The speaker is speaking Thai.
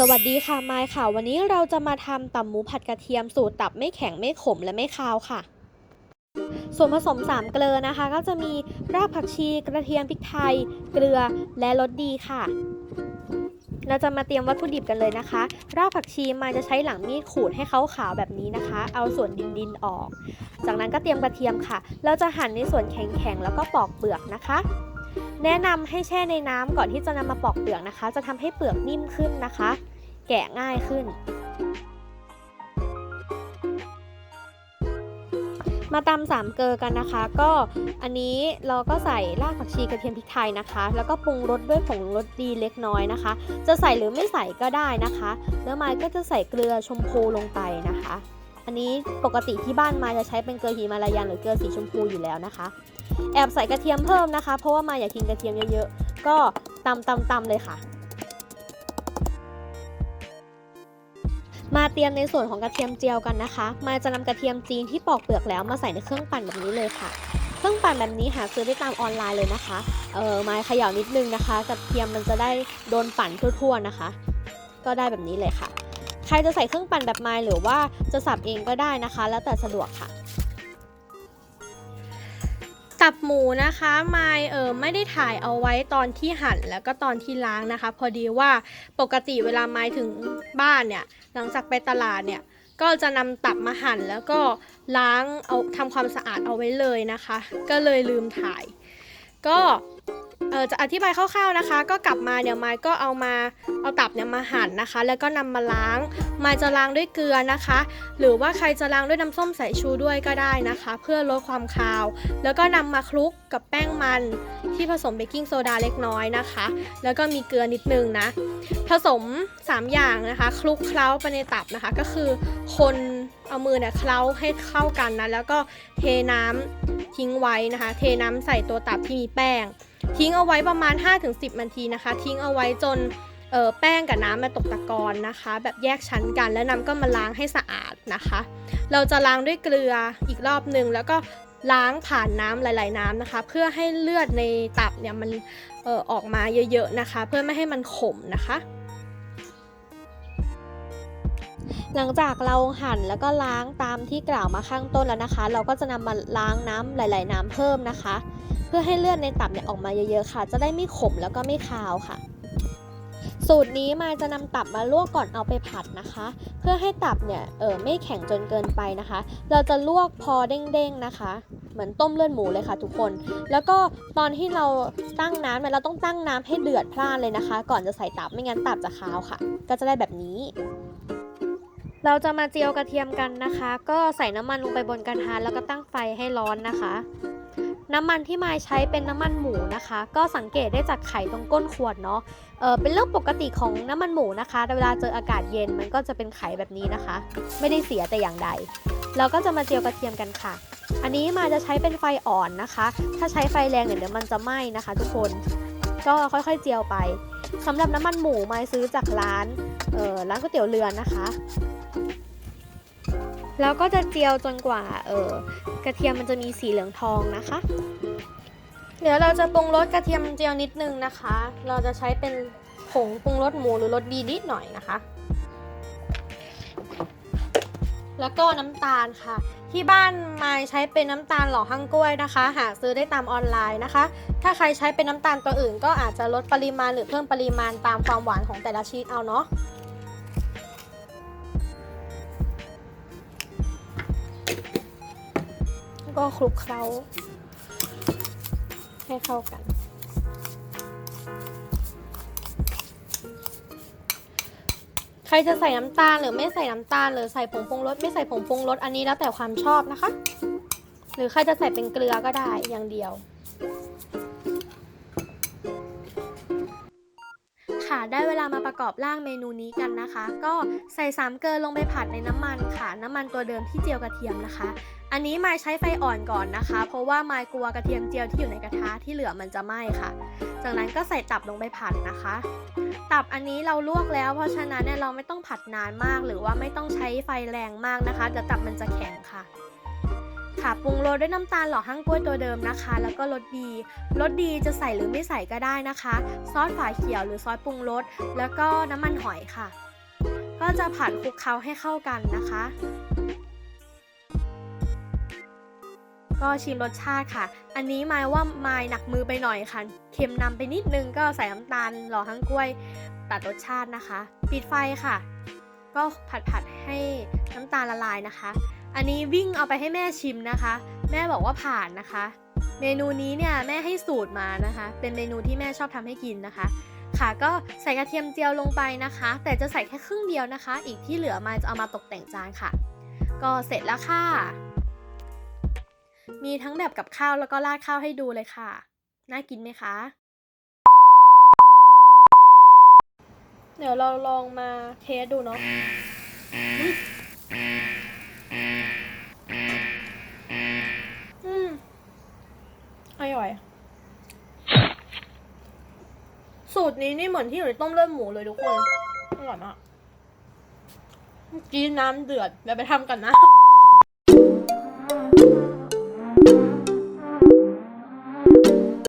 สวัสดีค่ะไมค์ค่ะ วันนี้เราจะมาทำตำหมูผัดกระเทียมสูตรตับไม่แข็งไม่ขมและไม่คาวค่ะ ส่วนผสม 3 เกลือนะคะ ก็จะมีรากผักชี กระเทียมพริกไทย เกลือและรสดีค่ะ เราจะมาเตรียมวัตถุดิบกันเลยนะคะ รากผักชีมาจะใช้หลังมีดขูดให้เขาขาวแบบนี้นะคะ เอาส่วนดินดินออก จากนั้นก็เตรียมกระเทียมค่ะ เราจะหั่นในส่วนแข็งๆแล้วก็ปอกเปลือกนะคะ แนะนำให้แช่ในน้ำก่อนที่จะนำมาปอกเปลือกนะคะ จะทำให้เปลือกนิ่มขึ้นนะคะ แกะง่ายขึ้น มาตำสามเกลอกันนะคะ ก็อันนี้เราก็ใส่รากผักชีกระเทียมพริกไทยนะคะ แล้วก็ปรุงรสด้วยผงรสดีเล็กน้อยนะคะ จะใส่หรือไม่ใส่ก็ได้นะคะ แล้วไม้ก็จะใส่เกลือชมพูลงไปนะคะ อันนี้ปกติที่บ้านม้จะใช้เป็นเกลือหิมาลายันหรือเกลือสีชมพูอยู่แล้วนะคะ แอบใส่กระเทียมเพิ่มนะคะ เพราะว่ามาอยากกินกระเทียมเยอะๆ ก็ตำตำตำเลยค่ะ มาเตรียมในส่วนของกระเทียมเจียวกันนะคะ มาจะนำกระเทียมจีนที่ปอกเปลือกแล้วมาใส่ในเครื่องปั่นแบบนี้เลยค่ะ เครื่องปั่นแบบนี้หาซื้อได้ตามออนไลน์เลยนะคะ เออมาเขย่านิดนึงนะคะ กระเทียมมันจะได้โดนปั่นทั่วๆนะคะ ก็ได้แบบนี้เลยค่ะ ใครจะใส่เครื่องปั่นแบบไม้หรือว่าจะสับเองก็ได้นะคะ แล้วแต่สะดวกค่ะ ตับหมูนะคะไม่เออไม่ได้ถ่ายเอาไว้ตอนที่หั่นแล้วก็ตอนที่ล้างนะคะ พอดีว่าปกติเวลาไม้ถึงบ้านเนี่ยหลังจากไปตลาดเนี่ยก็จะนำตับมาหั่นแล้วก็ล้างเอาทำความสะอาดเอาไว้เลยนะคะ ก็เลยลืมถ่าย ก็ เออจะอธิบายคร่าวๆนะคะ ก็กลับมาเดี๋ยไมายก็เอามาเอาตับเนี่ยมาหั่นนะคะ แล้วก็นำมาล้างไมายจะล้างด้วยเกลือนะคะ หรือว่าใครจะล้างด้วยน้ำส้มสายชูด้วยก็ได้นะคะ เพื่อลดความคาว แล้วก็นำมาคลุกกับแป้งมันที่ผสมเบกกิ้งโซดาเล็กน้อยนะคะ แล้วก็มีเกลือนิดนึงนะ ผสม 3 อย่างนะคะคลุกเคล้าไปในตับนะคะ ก็คือคนเอามือเนี่ยเคล้าให้เข้ากันนะแล้วก็เทน้ำทิ้งไว้นะคะ เทน้ำใส่ตัวตับที่มีแป้ง ทิ้งเอาไว้ประมาณ 5-10นาทีนะคะ ทิ้งเอาไว้จนเออแป้งกับน้ำมาตกตะกอนนะคะ แบบแยกชั้นกันแล้วน้ำก็มาล้างให้สะอาดนะคะ เราจะล้างด้วยเกลืออีกรอบหนึ่งแล้วก็ล้างผ่านน้ำหลาย ๆ น้ำนะคะ เพื่อให้เลือดในตับเนี่ยมันเออออกมาเยอะๆนะคะ เพื่อไม่ให้มันขมนะคะ หลังจากเราหั่นแล้วก็ล้างตามที่กล่าวมาข้างต้นแล้วนะคะ เราก็จะนำมาล้างน้ำหลาย ๆ น้ำเพิ่มนะคะ พื่อให้เลือดในตับเนี่ยออกมาเยอะๆค่ะ จะได้ไม่ขมแล้วก็ไม่คาวค่ะ สูตรนี้มาจะนำตับมาลวกก่อนเอาไปผัดนะคะ เพื่อให้ตับเนี่ยเออไม่แข็งจนเกินไปนะคะ เราจะลวกพอเด้งๆนะคะ เหมือนต้มเลือดหมูเลยค่ะ ทุกคน แล้วก็ตอนที่เราตั้งน้ำเนี่ยเราต้องตั้งน้ำให้เดือดพล่านเลยนะคะ ก่อนจะใส่ตับไม่งั้นตับจะคาวค่ะ ก็จะได้แบบนี้เราจะมาเจียวกระเทียมกันนะคะ ก็ใส่น้ำมันลงไปบนกระทะแล้วก็ตั้งไฟให้ร้อนนะคะ น้ำมันที่มายใช้เป็นน้ำมันหมูนะคะ ก็สังเกตได้จากไข่ตรงก้นขวดเนาะเออเป็นเรื่องปกติของน้ำมันหมูนะคะเวลาเจออากาศเย็นมันก็จะเป็นไข่แบบนี้นะคะ ไม่ได้เสียแต่อย่างใดเราก็จะมาเจียวกระเทียมกันค่ะ อันนี้มาจะใช้เป็นไฟอ่อนนะคะ ถ้าใช้ไฟแรงเนี่ยเดี๋ยวมันจะไหม้นะคะ ทุกคนก็ค่อยๆเจียวไปสำหรับน้ำมันหมูมาซื้อจากร้านเออร้านก๋วยเตี๋ยวเรือนะคะ แล้วก็จะเจียวจนกว่าเออกระเทียมมันจะมีสีเหลืองทองนะคะ เดี๋ยวเราจะปรุงรสกระเทียมเจียวนิดนึงนะคะ เราจะใช้เป็นผงปรุงรสหมูหรือรสดีนิดหน่อยนะคะ แล้วก็น้ำตาลค่ะ ที่บ้านมายใช้เป็นน้ำตาลหล่อหั่งกล้วยนะคะ หาซื้อได้ตามออนไลน์นะคะ ถ้าใครใช้เป็นน้ำตาลตัวอื่น ก็อาจจะลดปริมาณหรือเพิ่มปริมาณตามความหวานของแต่ละชนิดเอาเนาะ ก็คลุกเคล้า ให้เข้ากัน ใครจะใส่น้ำตาลหรือไม่ใส่น้ำตาลหรือใส่ผงปรุงรสไม่ใส่ผงปรุงรสอันนี้แล้วแต่ความชอบนะคะ หรือใครจะใส่เป็นเกลือก็ได้อย่างเดียว ค่ะ ได้เวลามาประกอบร่างเมนูนี้กันนะคะ ก็ใส่สามเกลือลงไปผัดในน้ำมันค่ะ น้ำมันตัวเดิมที่เจียวกระเทียมนะคะ อันนี้มายใช้ไฟอ่อนก่อนนะคะ เพราะว่ามายกลัวกระเทียมเจียวที่อยู่ในกระทะที่เหลือมันจะไหม้ค่ะ จากนั้นก็ใส่ตับลงไปผัดนะคะ ตับอันนี้เราลวกแล้ว เพราะฉะนั้นเนี่ยเราไม่ต้องผัดนานมาก หรือว่าไม่ต้องใช้ไฟแรงมากนะคะเดี๋ยวตับมันจะแข็งค่ะ ค่ะปรุงรสด้วยน้ำตาลหล่อหั่งกล้วยตัวเดิมนะคะ แล้วก็รสดีรสดีจะใส่หรือไม่ใส่ก็ได้นะคะ ซอสฝาเขียวหรือซอสปรุงรสแล้วก็น้ำมันหอยค่ะ ก็จะผัดคลุกเคล้าให้เข้ากันนะคะ ก็ชิมรสชาติค่ะ อันนี้หมายว่ามายหนักมือไปหน่อยค่ะ เค็มนำไปนิดนึงก็ใส่น้ำตาลหล่อหั่งกล้วยตัดรสชาตินะคะ ปิดไฟค่ะ ก็ผัดผัดให้น้ำตาลละลายนะคะ อันนี้วิ่งเอาไปให้แม่ชิมนะคะ แม่บอกว่าผ่านนะคะ เมนูนี้เนี่ยแม่ให้สูตรมานะคะ เป็นเมนูที่แม่ชอบทำให้กินนะคะ ค่ะก็ใส่กระเทียมเจียวลงไปนะคะ แต่จะใส่แค่ครึ่งเดียวนะคะ อีกที่เหลือมาจะเอามาตกแต่งจานค่ะ ก็เสร็จแล้วค่ะ มีทั้งแบบกับข้าวแล้วก็ราดข้าวให้ดูเลยค่ะ น่ากินไหมคะเดี๋ยวเราลองมาเทสดูเนาะ ตรนี้นี่เหมือนที่อยู่ในต้มเลือดหมูเลยทุกคนอร่อยมากกินน้ำเดือดเดี๋ยวไปทำกันนะ